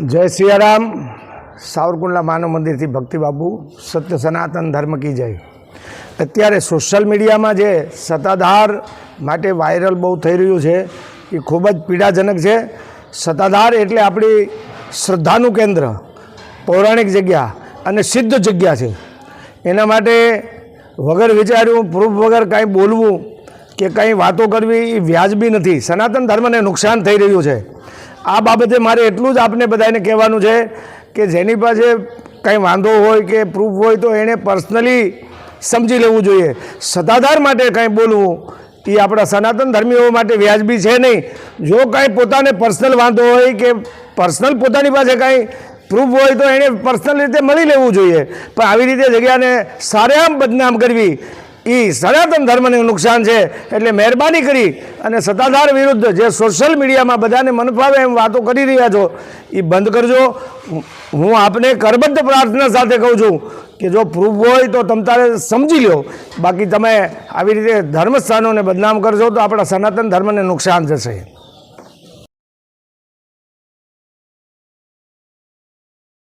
જય સિયારામ. સાવરકુંડલા માનવ મંદિરથી ભક્તિ બાબુ સત્ય સનાતન ધર્મ કી જય. અત્યારે સોશિયલ મીડિયામાં જે સત્તાધાર માટે વાયરલ બહુ થઈ રહ્યું છે, એ ખૂબ જ પીડાજનક છે. સત્તાધાર એટલે આપણી શ્રદ્ધાનું કેન્દ્ર, પૌરાણિક જગ્યા અને સિદ્ધ જગ્યા છે. એના માટે વગર વિચાર્યું પ્રૂફ વગર કાંઈ બોલવું કે કંઈ વાતો કરવી, એ વ્યાજબી નથી. સનાતન ધર્મને નુકસાન થઈ રહ્યું છે. આ બાબતે મારે એટલું જ આપને બધાને કહેવાનું છે કે જેની પાસે કંઈ વાંધો હોય કે પ્રૂફ હોય તો એણે પર્સનલી સમજી લેવું જોઈએ. સત્તાધાર માટે કંઈ બોલવું, એ આપણા સનાતન ધર્મીઓ માટે વ્યાજબી છે નહીં. જો કાંઈ પોતાને પર્સનલ વાંધો હોય કે પર્સનલ પોતાની પાસે કાંઈ પ્રૂફ હોય તો એણે પર્સનલ રીતે મળી લેવું જોઈએ. પણ આવી રીતે જગ્યાને સારેઆમ બદનામ કરવી એ સનાતન ધર્મને નુકસાન છે. એટલે મહેરબાની કરી અને સત્તાધાર વિરુદ્ધ જે સોશિયલ મીડિયામાં બધાને મનફાવે એમ વાતો કરી રહ્યા છો એ બંધ કરજો. હું આપને કરબદ્ધ પ્રાર્થના સાથે કહું છું કે જો પ્રૂફ હોય તો તમ તારે સમજી લો બાકી તમે આવી રીતે ધર્મસ્થાનોને બદનામ કરશો તો આપણા સનાતન ધર્મને નુકસાન જશે